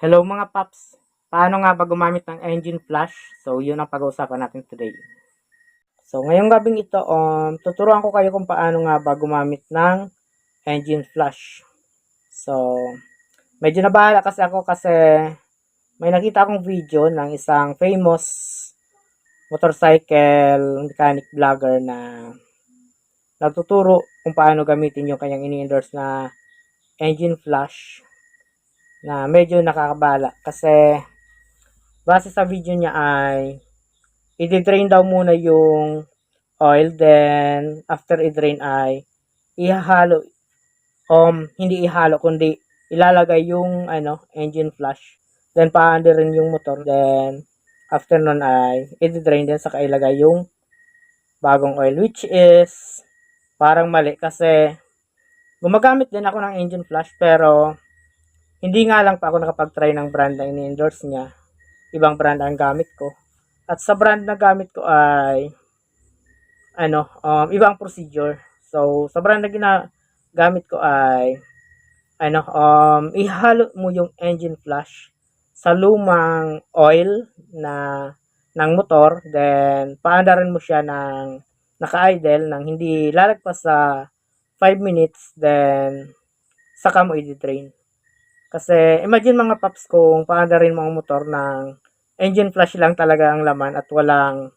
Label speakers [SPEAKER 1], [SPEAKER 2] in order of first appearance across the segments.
[SPEAKER 1] Hello mga paps! Paano nga ba gumamit ng engine flash? So, yun ang pag-uusapan natin today. So, ngayong gabing ito, um, tuturuan ko kayo kung paano nga ba gumamit ng engine flash. So, medyo nabahala kasi ako kasi may nakita akong video ng isang famous motorcycle mechanic vlogger na nagtuturo kung paano gamitin yung kanyang ini-endorse na engine flash na medyo nakakabala. Kasi base sa video niya ay i-drain daw muna yung oil. Then after i-drain ay ihalo um hindi ihalo kundi ilalagay yung ano engine flush. Then paanda rin yung motor. Then after nun ay i-drain. Din saka ilagay yung bagong oil which is parang mali. Kasi gumagamit din ako ng engine flush pero hindi nga lang pa ako nakapag-try ng brand na ini-endorse niya. Ibang brand ang gamit ko. At sa brand na gamit ko ay ano, um, ibang procedure. So, sa brand na ginagamit ko ay ano, um, ihalo mo yung engine flush sa lumang oil na ng motor, then paandarin mo siya ng naka-idle nang hindi lalagpas sa 5 minutes, then saka mo i-drain. Kasi imagine mga paps kung paanda rin mga motor ng engine flush lang talaga ang laman at walang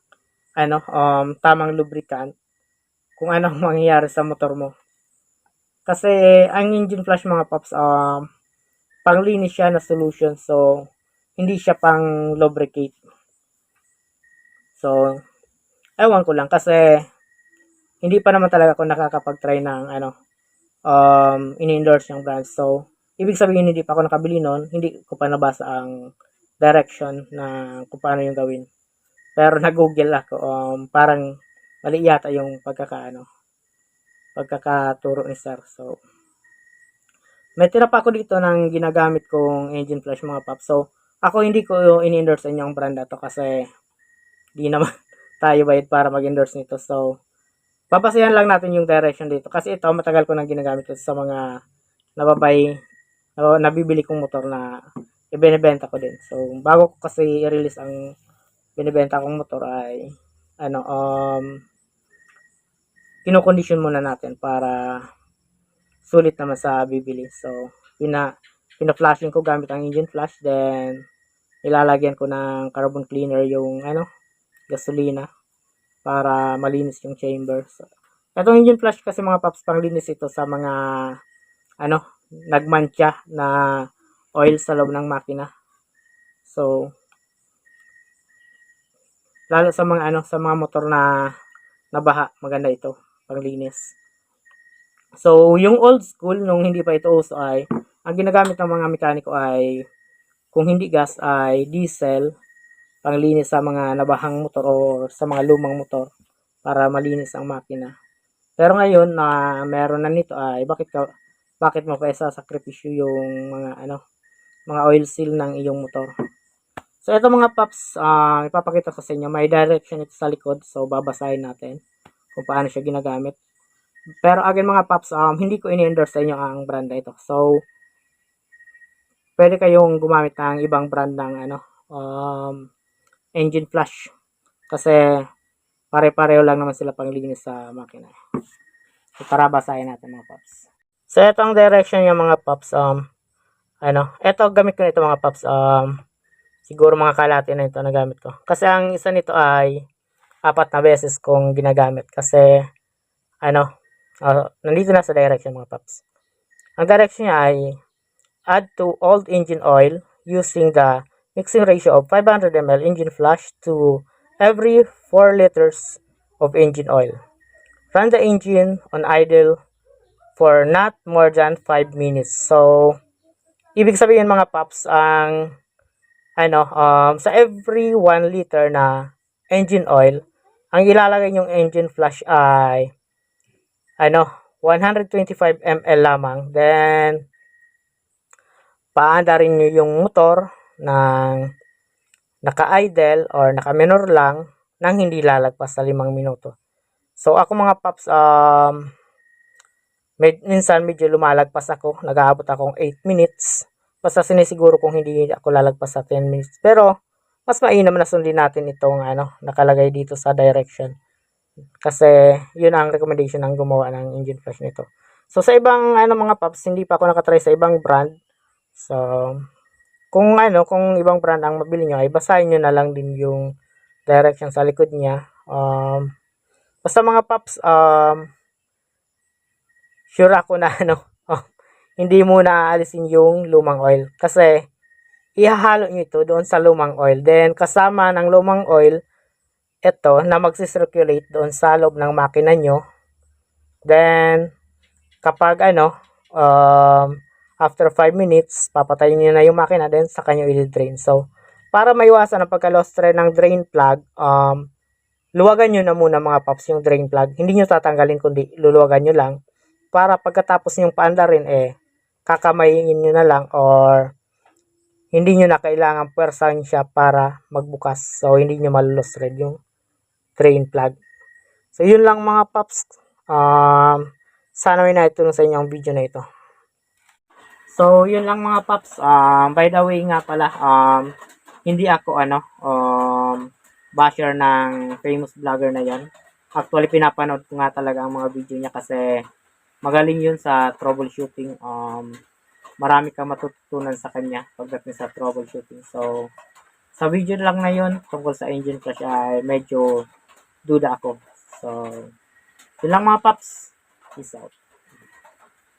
[SPEAKER 1] ano um tamang lubricant kung ano ang mangyayari sa motor mo. Kasi ang engine flush mga paps um panglinis siya na solution so hindi siya pang lubricate. So ewan ko lang kasi hindi pa naman talaga ako nakakapag-try ng ano um ini-endorse yung brand. So Ibig sabihin, hindi pa ako nakabili noon. Hindi ko pa nabasa ang direction na kung paano yung gawin. Pero nag-google ako. Um, parang mali yata yung pagkakaano. Pagkakaturo ni sir. So, may tira pa ako dito ng ginagamit kong engine flash mga pop. So, ako hindi ko in-endorse yung brand na to kasi di naman tayo bayad para mag-endorse nito. So, papasayan lang natin yung direction dito. Kasi ito, matagal ko nang ginagamit ito sa mga nababay o nabibili kong motor na ibinebenta ko din. So, bago ko kasi i-release ang binebenta kong motor ay ano, um, kinokondisyon muna natin para sulit naman sa bibili. So, pina, pina-flashing ko gamit ang engine flash. Then, ilalagyan ko ng carbon cleaner yung ano, gasolina para malinis yung chamber. So, itong engine flash kasi mga paps panglinis ito sa mga ano, nagmantya na oil sa loob ng makina. So, lalo sa mga ano, sa mga motor na nabaha, maganda ito, panglinis. So, yung old school, nung hindi pa ito uso ay, ang ginagamit ng mga mekaniko ay, kung hindi gas ay diesel, panglinis sa mga nabahang motor o sa mga lumang motor para malinis ang makina. Pero ngayon na meron na nito ay bakit ka bakit mo pa sakripisyo yung mga ano mga oil seal ng iyong motor. So ito mga paps, uh, ipapakita ko sa inyo, may direction ito sa likod. So babasahin natin kung paano siya ginagamit. Pero again mga paps, um, hindi ko ini-endorse sa inyo ang brand na ito. So pwede kayong gumamit ng ibang brand ng ano um, engine flush kasi pare-pareho lang naman sila panglinis sa makina. So tara basahin natin mga paps. So, itong direction yung mga pops, um, ano, ito, gamit ko nito mga pops, um, siguro mga kalati na ito na gamit ko. Kasi ang isa nito ay apat na beses kong ginagamit. Kasi, ano, uh, nandito na sa direction mga pops. Ang direction niya ay add to old engine oil using the mixing ratio of 500 ml engine flush to every 4 liters of engine oil. Run the engine on idle for not more than 5 minutes. So, ibig sabihin mga paps, ang ano, um, sa every 1 liter na engine oil, ang ilalagay yung engine flush ay ano, 125 ml lamang. Then, paanda rin nyo yung motor ng naka-idle or naka-minor lang nang hindi lalagpas sa 5 minuto. So, ako mga paps, um, Med, minsan medyo lumalagpas ako, nag-aabot akong 8 minutes. Basta sinisiguro kung hindi ako lalagpas sa 10 minutes. Pero, mas mainam na sundin natin itong ano, nakalagay dito sa direction. Kasi, yun ang recommendation ng gumawa ng engine flash nito. So, sa ibang ano mga paps, hindi pa ako nakatry sa ibang brand. So, kung ano, kung ibang brand ang mabili nyo, ay basahin nyo na lang din yung direction sa likod niya. Um, basta mga paps, um, sure ako na ano, oh, hindi mo na aalisin yung lumang oil. Kasi, ihahalo nyo ito doon sa lumang oil. Then, kasama ng lumang oil, ito, na magsisirculate doon sa loob ng makina nyo. Then, kapag ano, um, after 5 minutes, papatayin nyo na yung makina, then saka nyo i-drain. So, para maiwasan ang pagka-lostre ng drain plug, um, luwagan nyo na muna mga paps yung drain plug. Hindi nyo tatanggalin, kundi luluwagan nyo lang. Para pagkatapos yung paanda rin, eh, kakamayin nyo na lang or hindi nyo na kailangan pwersahin siya para magbukas. So, hindi nyo malulostre yung drain plug. So, yun lang mga paps. Um, sana may naitulong sa inyo ang video na ito. So, yun lang mga paps. Um, by the way nga pala, um, hindi ako ano, um, basher ng famous vlogger na yan. Actually, pinapanood ko nga talaga ang mga video niya kasi magaling yun sa troubleshooting. Um, marami kang matututunan sa kanya pagdating sa troubleshooting. So, sa video lang na yun, tungkol sa engine flash ay medyo duda ako. So, yun lang mga paps. Peace out.